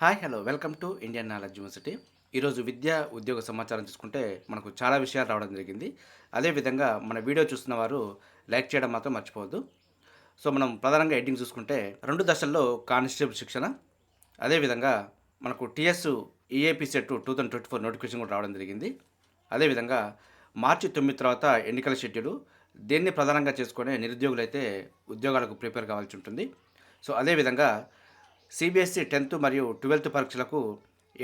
Hi hello welcome to Indian knowledge university ఈరోజు విద్య ఉద్యోగ సమాచారం చూసుకుంటే మనకు చాలా విషయాలు రావడం జరిగింది. అదేవిధంగా మన వీడియో చూస్తున్న వారు లైక్ చేయడం మాత్రం మర్చిపోవద్దు. సో మనం ప్రధానంగా ఎడ్డింగ్ చూసుకుంటే రెండు దశల్లో కానిస్టేబుల్ శిక్షణ అదేవిధంగా మనకు TS EAP CET two thousand twenty four notification కూడా రావడం జరిగింది. అదేవిధంగా మార్చి తొమ్మిది తర్వాత ఎన్నికల షెడ్యూల్ దీన్ని ప్రధానంగా చేసుకునే నిరుద్యోగులు అయితే ఉద్యోగాలకు ప్రిపేర్ కావాల్సి ఉంటుంది. సో అదేవిధంగా సిబిఎస్ఈ టెన్త్ మరియు ట్వెల్త్ పరీక్షలకు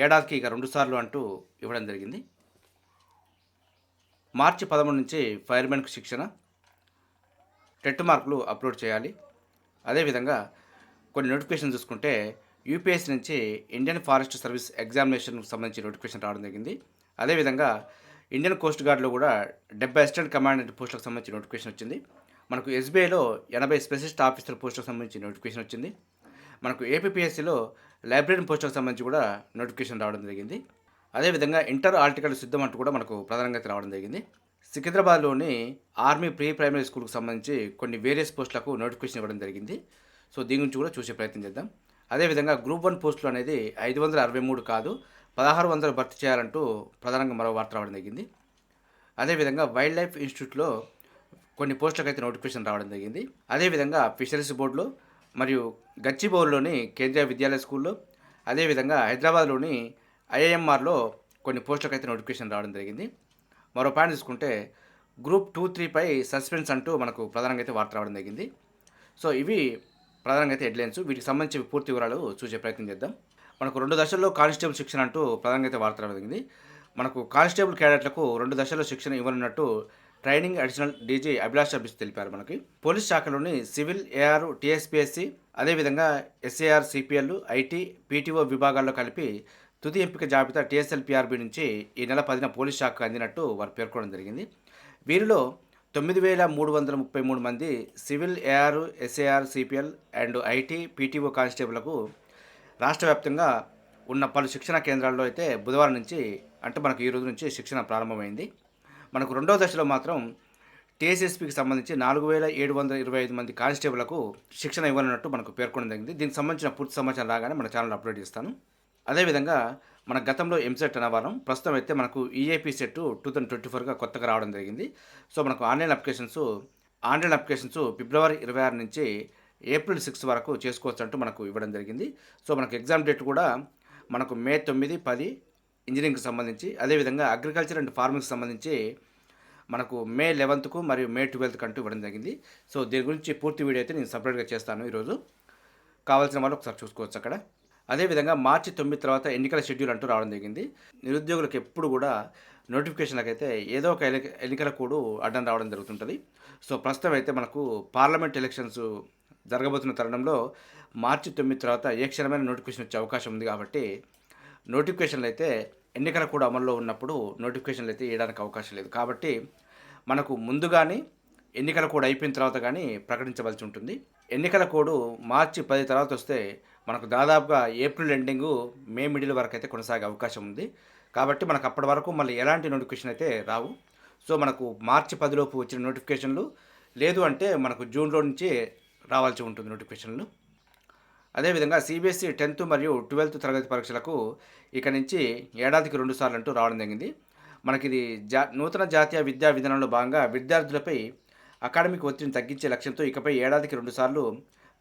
ఏడాదికి ఇక రెండుసార్లు అంటూ ఇవ్వడం జరిగింది. మార్చి పదమూడు నుంచి ఫైర్మెన్కు శిక్షణ టెట్ మార్కులు అప్లోడ్ చేయాలి. అదేవిధంగా కొన్ని నోటిఫికేషన్ చూసుకుంటే యూపీఎస్సీ నుంచి ఇండియన్ ఫారెస్ట్ సర్వీస్ ఎగ్జామినేషన్కి సంబంధించి నోటిఫికేషన్ రావడం జరిగింది. అదేవిధంగా ఇండియన్ కోస్ట్ గార్డ్లో కూడా డెబ్బై అసిస్టెంట్ కమాండెంట్ పోస్టులకు సంబంధించి నోటిఫికేషన్ వచ్చింది. మనకు ఎస్బీఐలో ఎనభై స్పెషలిస్ట్ ఆఫీసర్ పోస్టులకు సంబంధించి నోటిఫికేషన్ వచ్చింది. మనకు ఏపీఎస్సీలో లైబ్రరీ పోస్టులకు సంబంధించి కూడా నోటిఫికేషన్ రావడం జరిగింది. అదేవిధంగా ఇంటర్ ఆర్టికల్ సిద్ధం అంటూ కూడా మనకు ప్రధానంగా అయితే రావడం జరిగింది. సికింద్రాబాద్లోని ఆర్మీ ప్రీ ప్రైమరీ స్కూల్కి సంబంధించి కొన్ని వేరియస్ పోస్టులకు నోటిఫికేషన్ ఇవ్వడం జరిగింది. సో దీని గురించి కూడా చూసే ప్రయత్నం చేద్దాం. అదేవిధంగా గ్రూప్ వన్ పోస్టులు అనేది ఐదు వందల అరవై మూడు కాదు పదహారు వందలు భర్తీ చేయాలంటూ ప్రధానంగా మరో వార్త రావడం జరిగింది. అదేవిధంగా వైల్డ్ లైఫ్ ఇన్స్టిట్యూట్లో కొన్ని పోస్టులకు అయితే నోటిఫికేషన్ రావడం జరిగింది. అదేవిధంగా ఫిషరీస్ బోర్డులో మరియు గచ్చిబౌల్లోని కేంద్రీయ విద్యాలయ స్కూల్లో అదేవిధంగా హైదరాబాద్లోని ఐఐఎంఆర్లో కొన్ని పోస్టులకు అయితే నోటిఫికేషన్ రావడం జరిగింది. మరో పాయింట్ తీసుకుంటే గ్రూప్ టూ త్రీపై సస్పెన్స్ అంటూ మనకు ప్రధానంగా అయితే వార్త రావడం జరిగింది. సో ఇవి ప్రధానంగా అయితే హెడ్లైన్స్. వీటికి సంబంధించి పూర్తి వివరాలు చూసే ప్రయత్నం చేద్దాం. మనకు రెండు దశల్లో కానిస్టేబుల్ శిక్షణ అంటూ ప్రధానంగా అయితే వార్త రావడం జరిగింది. మనకు కానిస్టేబుల్ క్యాడెట్లకు రెండు దశల్లో శిక్షణ ఇవ్వనున్నట్టు ట్రైనింగ్ అడిషనల్ డీజీ అభిలాష్ అభిష్ తెలిపారు మనకి. పోలీస్ శాఖలోని సివిల్ ఏఆర్ టీఎస్పీఎస్సి అదేవిధంగా ఎస్ఏఆర్ సిపిఎల్ ఐటీ పీటీఓ విభాగాల్లో కలిపి తుది ఎంపిక జాబితా టీఎస్ఎల్పిఆర్బి నుంచి ఈ నెల పదిన పోలీస్ శాఖకు అందినట్టు వారు పేర్కొనడం జరిగింది. వీరిలో తొమ్మిది వేల మూడు వందల ముప్పై మూడు మంది civil AR SAR CPL and IT PTO కానిస్టేబుల్లకు రాష్ట్ర వ్యాప్తంగా ఉన్న పలు శిక్షణ కేంద్రాల్లో అయితే బుధవారం నుంచి అంటే మనకు ఈ రోజు నుంచి శిక్షణ ప్రారంభమైంది. మనకు రెండవ దశలో మాత్రం టీఎస్ఎస్పీకి సంబంధించి నాలుగు వేల ఏడు వందల ఇరవై ఐదు మంది కానిస్టేబుల్కు శిక్షణ ఇవ్వాలన్నట్టు మనకు పేర్కొనడం జరిగింది. దీనికి సంబంధించిన పూర్తి సమాచారం రాగానే మన ఛానల్ అప్లోడ్ చేస్తాను. అదేవిధంగా మన గతంలో ఎంసెట్ అనేవారం ప్రస్తుతం అయితే మనకు EAP CET two thousand twenty ఫోర్గా కొత్తగా రావడం జరిగింది. సో మనకు ఆన్లైన్ అప్లికేషన్స్ ఆన్లైన్ అప్లికేషన్స్ ఫిబ్రవరి ఇరవై ఆరు నుంచి ఏప్రిల్ సిక్స్త్ వరకు చేసుకోవచ్చు అంటూ మనకు ఇవ్వడం జరిగింది. సో మనకు ఎగ్జామ్ డేట్ కూడా మనకు మే తొమ్మిది పది ఇంజనీరింగ్కి సంబంధించి అదేవిధంగా అగ్రికల్చర్ అండ్ ఫార్మింగ్కి సంబంధించి మనకు మే లెవెన్త్కు మరియు మే ట్వెల్త్కి అంటూ ఇవ్వడం జరిగింది. సో దీని గురించి పూర్తి వీడియో అయితే నేను సపరేట్గా చేస్తాను ఈరోజు. కావాల్సిన వాళ్ళు ఒకసారి చూసుకోవచ్చు అక్కడ. అదేవిధంగా మార్చి తొమ్మిది తర్వాత ఎన్నికల షెడ్యూల్ అంటూ రావడం జరిగింది. నిరుద్యోగులకు ఎప్పుడు కూడా నోటిఫికేషన్లకు అయితే ఏదో ఒక ఎన్నికల కోడ్ అడ్డం రావడం జరుగుతుంటుంది. సో ప్రస్తుతం అయితే మనకు పార్లమెంట్ ఎలక్షన్స్ జరగబోతున్న తరుణంలో మార్చి తొమ్మిది తర్వాత ఏ క్షణమైన నోటిఫికేషన్ వచ్చే అవకాశం ఉంది కాబట్టి నోటిఫికేషన్లు అయితే ఎన్నికల కూడా అమల్లో ఉన్నప్పుడు నోటిఫికేషన్లు అయితే వేయడానికి అవకాశం లేదు. కాబట్టి మనకు ముందుగానే ఎన్నికల కోడ్ అయిపోయిన తర్వాత కానీ ప్రకటించవలసి ఉంటుంది. ఎన్నికల కోడ్ మార్చి పది తర్వాత వస్తే మనకు దాదాపుగా ఏప్రిల్ ఎండింగు మే మిడిల్ వరకు అయితే కొనసాగే అవకాశం ఉంది. కాబట్టి మనకు అప్పటి వరకు మళ్ళీ ఎలాంటి నోటిఫికేషన్ అయితే రావు. సో మనకు మార్చి పదిలోపు వచ్చిన నోటిఫికేషన్లు లేదు అంటే మనకు జూన్లో నుంచి రావాల్సి ఉంటుంది నోటిఫికేషన్లు. అదేవిధంగా సిబిఎస్ఈ టెన్త్ మరియు ట్వెల్త్ తరగతి పరీక్షలకు ఇక నుంచి ఏడాదికి రెండు సార్లు అంటూ రావడం జరిగింది. మనకి ఇది జా నూతన జాతీయ విద్యా విధానంలో భాగంగా విద్యార్థులపై అకాడమిక్ ఒత్తిడిని తగ్గించే లక్ష్యంతో ఇకపై ఏడాదికి రెండు సార్లు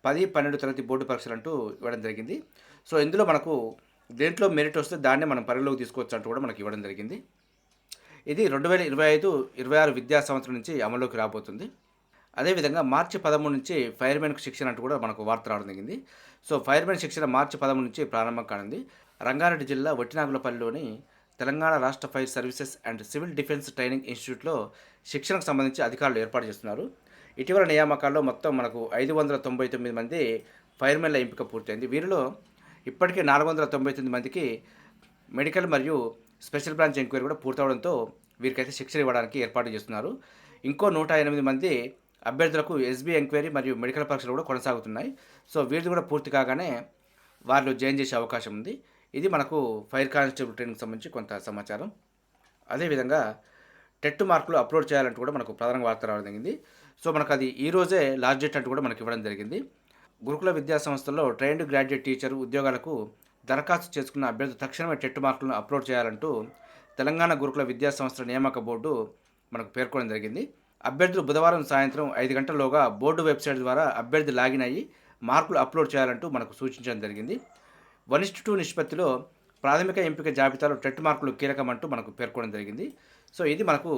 పది పన్నెండు తరగతి బోర్డు పరీక్షలు అంటూ ఇవ్వడం జరిగింది. సో ఇందులో మనకు దేంట్లో మెరిట్ వస్తే దాన్నే మనం పరిగణలోకి తీసుకోవచ్చు అంటూ కూడా మనకి ఇవ్వడం జరిగింది. ఇది రెండు వేల ఇరవై ఐదు ఇరవై ఆరు విద్యా సంవత్సరం నుంచి అమల్లోకి రాబోతుంది. అదేవిధంగా మార్చి పదమూడు నుంచి ఫైర్మెన్కు శిక్షణ అంటూ కూడా మనకు వార్త రావడం జరిగింది. సో ఫైర్మెన్ శిక్షణ మార్చి పదమూడు నుంచి ప్రారంభం కానుంది. రంగారెడ్డి జిల్లా వట్టినాగులపల్లిలోని తెలంగాణ రాష్ట్ర fire services and civil defence training ఇన్స్టిట్యూట్లో శిక్షణకు సంబంధించి అధికారులు ఏర్పాటు చేస్తున్నారు. ఇటీవల నియామకాల్లో మొత్తం మనకు ఐదు వందల తొంభై తొమ్మిది మంది ఫైర్మెన్ల ఎంపిక పూర్తయింది. వీరిలో ఇప్పటికే నాలుగు వందల తొంభై తొమ్మిది మందికి మెడికల్ మరియు స్పెషల్ బ్రాంచ్ ఎంక్వైరీ కూడా పూర్తవడంతో వీరికైతే శిక్షణ ఇవ్వడానికి ఏర్పాటు చేస్తున్నారు. ఇంకో నూట ఎనిమిది మంది అభ్యర్థులకు ఎస్బీ ఎంక్వైరీ మరియు మెడికల్ పరీక్షలు కూడా కొనసాగుతున్నాయి. సో వీరిది కూడా పూర్తి కాగానే వారిలో జాయిన్ చేసే అవకాశం ఉంది. ఇది మనకు ఫైర్ కానిస్టేబుల్ ట్రైనింగ్ సంబంధించి కొంత సమాచారం. అదేవిధంగా టెట్ మార్కులు అప్లోడ్ చేయాలంటూ కూడా మనకు ప్రధానంగా వార్త రావడం జరిగింది. సో మనకు అది ఈ రోజే లాస్ట్ డేట్ అంటూ కూడా మనకి ఇవ్వడం జరిగింది. గురుకుల విద్యా సంస్థల్లో ట్రైన్డ్ గ్రాడ్యుయేట్ టీచర్ ఉద్యోగాలకు దరఖాస్తు చేసుకున్న అభ్యర్థులు తక్షణమే టెట్ మార్కులను అప్లోడ్ చేయాలంటూ తెలంగాణ గురుకుల విద్యా సంస్థల నియామక బోర్డు మనకు పేర్కొనడం జరిగింది. అభ్యర్థులు బుధవారం సాయంత్రం ఐదు గంటల్లోగా బోర్డు వెబ్సైట్ ద్వారా అభ్యర్థి లాగిన్ అయ్యి మార్కులు అప్లోడ్ చేయాలంటూ మనకు సూచించడం జరిగింది. వన్ ఇస్ టూ నిష్పత్తిలో ప్రాథమిక ఎంపిక జాబితాలో టెట్ మార్కులు కీలకమంటూ మనకు పేర్కొనడం జరిగింది. సో ఇది మనకు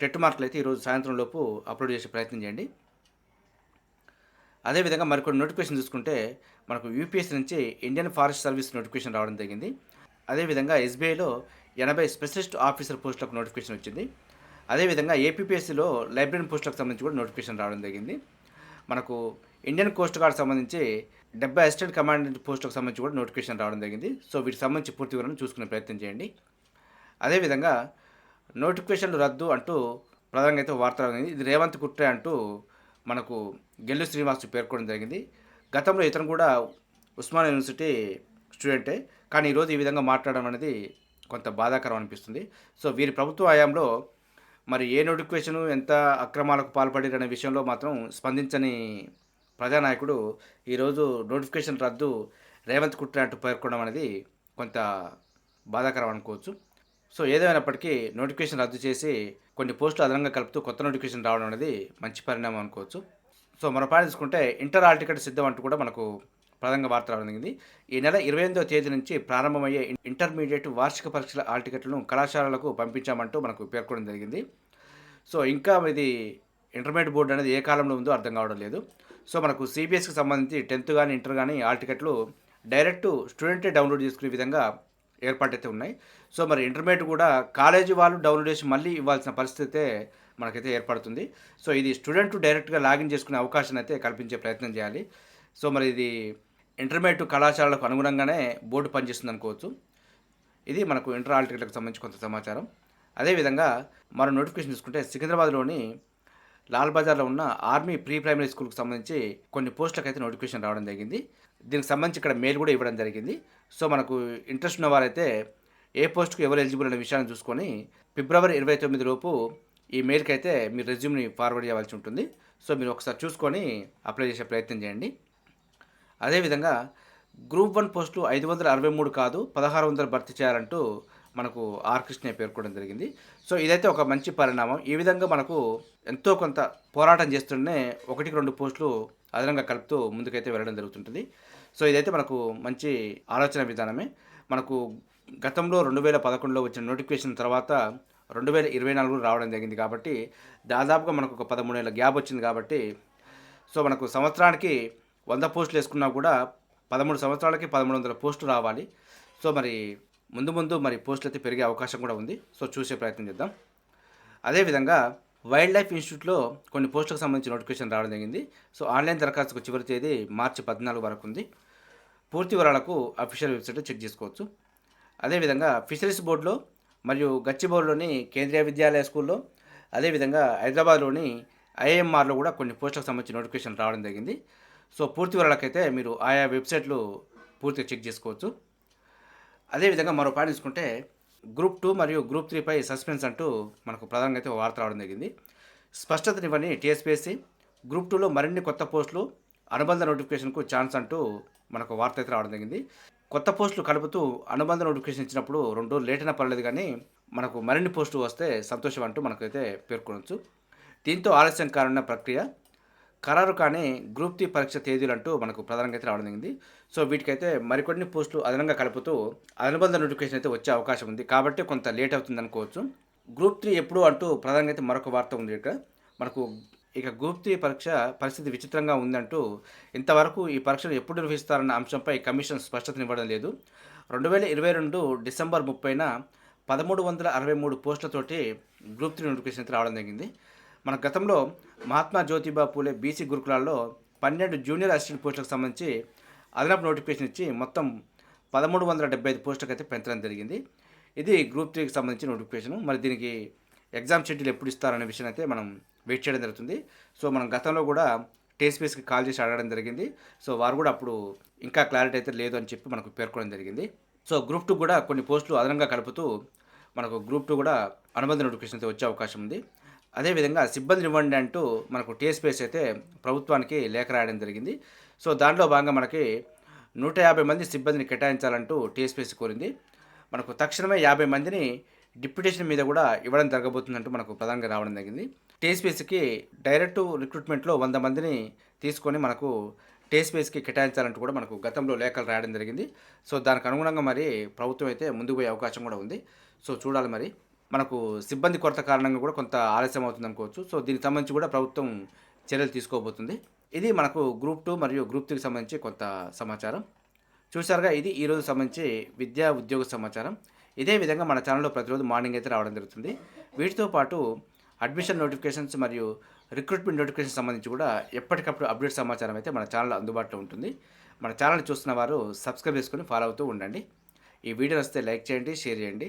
టెట్ మార్కులు అయితే ఈరోజు సాయంత్రం లోపు అప్లోడ్ చేసే ప్రయత్నం చేయండి. అదేవిధంగా మరికొన్ని నోటిఫికేషన్ చూసుకుంటే మనకు యూపీఎస్సీ నుంచి ఇండియన్ ఫారెస్ట్ సర్వీస్ నోటిఫికేషన్ రావడం జరిగింది. అదేవిధంగా ఎస్బీఐలో ఎనభై స్పెషలిస్ట్ ఆఫీసర్ పోస్టులకు నోటిఫికేషన్ వచ్చింది. అదేవిధంగా ఏపీపీఎస్సీలో లైబ్రరీ పోస్టులకు సంబంధించి కూడా నోటిఫికేషన్ రావడం జరిగింది. మనకు ఇండియన్ కోస్ట్ గార్డ్ సంబంధించి డెబ్బై అసిస్టెంట్ కమాండెంట్ పోస్టులకు సంబంధించి కూడా నోటిఫికేషన్ రావడం జరిగింది. సో వీటికి సంబంధించి పూర్తి వివరణ చూసుకునే ప్రయత్నం చేయండి. అదేవిధంగా నోటిఫికేషన్లు రద్దు అంటూ ప్రధానంగా అయితే వార్త ఇది రేవంత్ కుట్రే అంటూ మనకు గెల్లు శ్రీనివాస్ పేర్కొనడం జరిగింది. గతంలో ఇతను కూడా ఉస్మాన్ యూనివర్సిటీ స్టూడెంటే కానీ ఈరోజు ఈ విధంగా మాట్లాడడం అనేది కొంత బాధాకరం అనిపిస్తుంది. సో వీరి ప్రభుత్వ హయాంలో మరి ఏ నోటిఫికేషన్ ఎంత అక్రమాలకు పాల్పడిరనే విషయంలో మాత్రం స్పందించని ప్రజానాయకుడు ఈరోజు నోటిఫికేషన్ రద్దు రేవంత్ కుట్రే అంటూ పేర్కొనడం అనేది కొంత బాధాకరం అనుకోవచ్చు. సో ఏదేమైనప్పటికీ నోటిఫికేషన్ రద్దు చేసి కొన్ని పోస్టులు అదనంగా కలుపుతూ కొత్త నోటిఫికేషన్ రావడం అనేది మంచి పరిణామం అనుకోవచ్చు. సో మన పాయింట్ తీసుకుంటే ఇంటర్ ఆల్ టికెట్ సిద్ధం అంటూ కూడా మనకు ప్రధానంగా వార్త రావడం ఈ నెల ఇరవై ఎనిమిదవ తేదీ నుంచి ప్రారంభమయ్యే ఇంటర్మీడియట్ వార్షిక పరీక్షల హాల్ టికెట్లను కళాశాలలకు పంపించామంటూ మనకు పేర్కొనడం జరిగింది. సో ఇంకా ఇది ఇంటర్మీడియట్ బోర్డు అనేది ఏ కాలంలో ఉందో అర్థం కావడం లేదు. సో మనకు సిబిఎస్కి సంబంధించి టెన్త్ కానీ ఇంటర్ కానీ హాల్ టికెట్లు డైరెక్ట్ స్టూడెంటే డౌన్లోడ్ చేసుకునే విధంగా ఏర్పాటైతే ఉన్నాయి. సో మరి ఇంటర్మీడియట్ కూడా కాలేజీ వాళ్ళు డౌన్లోడ్ చేసి మళ్ళీ ఇవ్వాల్సిన పరిస్థితి అయితే మనకైతే ఏర్పడుతుంది. సో ఇది స్టూడెంట్ డైరెక్ట్గా లాగిన్ చేసుకునే అవకాశం అయితే కల్పించే ప్రయత్నం చేయాలి. సో మరి ఇది ఇంటర్మీడియట్ కళాశాలలకు అనుగుణంగానే బోర్డు పనిచేస్తుంది అనుకోవచ్చు ఇది మనకు ఇంటర్ ఆల్ సంబంధించి కొంత సమాచారం. అదేవిధంగా మరో నోటిఫికేషన్ తీసుకుంటే సికింద్రాబాద్లోని లాల్ బజార్లో ఉన్న ఆర్మీ ప్రీ ప్రైమరీ స్కూల్కి సంబంధించి కొన్ని పోస్టులకు అయితే నోటిఫికేషన్ రావడం జరిగింది. దీనికి సంబంధించి ఇక్కడ మెయిల్ కూడా ఇవ్వడం జరిగింది. సో మనకు ఇంట్రెస్ట్ ఉన్న వారైతే ఏ పోస్ట్కు ఎవరు ఎలిజిబుల్ అనే విషయాన్ని చూసుకొని ఫిబ్రవరి ఇరవై తొమ్మిది లోపు ఈ మెయిల్కి అయితే మీరు రెజ్యూమ్ని ఫార్వర్డ్ చేయవలసి ఉంటుంది. సో మీరు ఒకసారి చూసుకొని అప్లై చేసే ప్రయత్నం చేయండి. అదేవిధంగా గ్రూప్ వన్ పోస్టులు ఐదు వందల అరవై మూడు కాదు పదహారు వందలు భర్తీ చేయాలంటూ మనకు ఆర్ కృష్ణయ్య పేర్కొనడం జరిగింది. సో ఇదైతే ఒక మంచి పరిణామం. ఈ విధంగా మనకు ఎంతో కొంత పోరాటం చేస్తుంటేనే ఒకటికి రెండు పోస్టులు అదనంగా కలుపుతూ ముందుకైతే వెళ్ళడం జరుగుతుంటుంది. సో ఇదైతే మనకు మంచి ఆలోచన విధానమే. మనకు గతంలో రెండు వేల పదకొండులో వచ్చిన నోటిఫికేషన్ తర్వాత రెండు వేల ఇరవై నాలుగు రావడం జరిగింది కాబట్టి దాదాపుగా మనకు ఒక పదమూడేళ్ళ గ్యాప్ వచ్చింది కాబట్టి సో మనకు సంవత్సరానికి వంద పోస్టులు వేసుకున్నా కూడా పదమూడు సంవత్సరాలకి పదమూడు వందల పోస్టులు రావాలి. సో మరి ముందు ముందు మరి పోస్టులు అయితే పెరిగే అవకాశం కూడా ఉంది. సో చూసే ప్రయత్నం చేద్దాం. అదేవిధంగా వైల్డ్ లైఫ్ ఇన్స్టిట్యూట్లో కొన్ని పోస్టులకు సంబంధించి నోటిఫికేషన్ రావడం జరిగింది. సో ఆన్లైన్ దరఖాస్తుకు చివరి తేదీ మార్చి పద్నాలుగు వరకు ఉంది. పూర్తి వివరాలకు అఫీషియల్ వెబ్సైట్లో చెక్ చేసుకోవచ్చు. అదేవిధంగా ఫిషరీస్ బోర్డులో మరియు గచ్చిబౌలిలోని కేంద్రీయ విద్యాలయ స్కూల్లో అదేవిధంగా హైదరాబాద్లోని ఐఎంఆర్లో కూడా కొన్ని పోస్టులకు సంబంధించి నోటిఫికేషన్ రావడం జరిగింది. సో పూర్తి వివరాలకైతే మీరు ఆయా వెబ్సైట్లు పూర్తిగా చెక్ చేసుకోవచ్చు. అదేవిధంగా మరో పాయింట్ తీసుకుంటే గ్రూప్ టూ మరియు గ్రూప్ త్రీపై సస్పెన్స్ అంటూ మనకు ప్రధానంగా అయితే ఒక వార్త రావడం జరిగింది. స్పష్టతనివ్వని టీఎస్పీఎస్సీ గ్రూప్ టూలో మరిన్ని కొత్త పోస్టులు అనుబంధ నోటిఫికేషన్కు ఛాన్స్ అంటూ మనకు వార్త అయితే రావడం జరిగింది. కొత్త పోస్టులు కలుపుతూ అనుబంధ నోటిఫికేషన్ ఇచ్చినప్పుడు రెండు రోజులు లేట్ అయినా పర్లేదు కానీ మనకు మరిన్ని పోస్టులు వస్తే సంతోషం అంటూ మనకైతే పేర్కొనవచ్చు దీంతో ఆలస్యం కానున్న ప్రక్రియ ఖరారు కానీ గ్రూప్ త్రీ పరీక్ష తేదీలు అంటూ మనకు ప్రధానంగా అయితే రావడం జరిగింది. సో వీటికైతే మరికొన్ని పోస్టులు అదనంగా కలుపుతూ అనుబంధ నోటిఫికేషన్ అయితే వచ్చే అవకాశం ఉంది. కాబట్టి కొంత లేట్ అవుతుంది అనుకోవచ్చు. గ్రూప్ త్రీ ఎప్పుడు అంటూ ప్రధానంగా అయితే మరొక వార్త ఉంది ఇక్కడ మనకు ఇక గ్రూప్ త్రీ పరీక్ష పరిస్థితి విచిత్రంగా ఉందంటూ ఇంతవరకు ఈ పరీక్షను ఎప్పుడు నిర్వహిస్తారన్న అంశంపై కమిషన్ స్పష్టతనివ్వడం లేదు. రెండు వేల ఇరవై రెండు డిసెంబర్ ముప్పైన పదమూడు వందల అరవై మూడు పోస్టులతోటి గ్రూప్ త్రీ నోటిఫికేషన్ అయితే రావడం జరిగింది. మన గతంలో మహాత్మా జ్యోతిబా పూలే బీసీ గురుకులాల్లో పన్నెండు జూనియర్ అసిస్టెంట్ పోస్టులకు సంబంధించి అదనపు నోటిఫికేషన్ ఇచ్చి మొత్తం పదమూడు వందల డెబ్బై ఐదు పోస్టులకు అయితే పెంచడం జరిగింది. ఇది గ్రూప్ త్రీకి సంబంధించిన నోటిఫికేషన్. మరి దీనికి ఎగ్జామ్ షెడ్యూల్ ఎప్పుడు ఇస్తారనే విషయం అయితే మనం వెయిట్ చేయడం జరుగుతుంది. సో మనం గతంలో కూడా టీఎస్పీఎస్కి కాల్ చేసి అడగడం జరిగింది. సో వారు కూడా అప్పుడు ఇంకా క్లారిటీ అయితే లేదు అని చెప్పి మనకు పేర్కొనడం జరిగింది. సో గ్రూప్ టూ కూడా కొన్ని పోస్టులు అదనంగా కలుపుతూ మనకు గ్రూప్ టూ కూడా అనుబంధ నోటిఫికేషన్ అయితే వచ్చే అవకాశం ఉంది. అదేవిధంగా సిబ్బంది ఇవ్వండి అంటూ మనకు టీఎస్పీఎస్ అయితే ప్రభుత్వానికి లేఖ రాయడం జరిగింది. సో దాంట్లో భాగంగా మనకి నూట యాభై మంది సిబ్బందిని కేటాయించాలంటూ టీఎస్పీఎస్ కోరింది. మనకు తక్షణమే యాభై మందిని డిప్యుటేషన్ మీద కూడా ఇవ్వడం జరగబోతుందంటూ మనకు ప్రధానంగా రావడం జరిగింది. టీఎస్పీఎస్కి డైరెక్ట్ రిక్రూట్మెంట్లో వంద మందిని తీసుకొని మనకు టీఎస్పీఎస్కి కేటాయించాలంటూ కూడా మనకు గతంలో లేఖలు రాయడం జరిగింది. సో దానికి అనుగుణంగా మరి ప్రభుత్వం అయితే ముందుకు పోయే అవకాశం కూడా ఉంది. సో చూడాలి మరి. మనకు సిబ్బంది కొరత కారణంగా కూడా కొంత ఆలస్యం అవుతుంది అనుకోవచ్చు. సో దీనికి సంబంధించి కూడా ప్రభుత్వం చర్యలు తీసుకోబోతుంది. ఇది మనకు గ్రూప్ టూ మరియు గ్రూప్ త్రీకి సంబంధించి కొంత సమాచారం. చూసారుగా ఇది ఈరోజు సంబంధించి విద్యా ఉద్యోగ సమాచారం. ఇదే విధంగా మన ఛానల్లో ప్రతిరోజు మార్నింగ్ అయితే రావడం జరుగుతుంది. వీటితో పాటు అడ్మిషన్ నోటిఫికేషన్స్ మరియు రిక్రూట్మెంట్ నోటిఫికేషన్ సంబంధించి కూడా ఎప్పటికప్పుడు అప్డేట్ సమాచారం అయితే మన ఛానల్ అందుబాటులో ఉంటుంది. మన ఛానల్ చూస్తున్న వారు సబ్స్క్రైబ్ చేసుకొని ఫాలో అవుతూ ఉండండి. ఈ వీడియో వస్తే లైక్ చేయండి షేర్ చేయండి.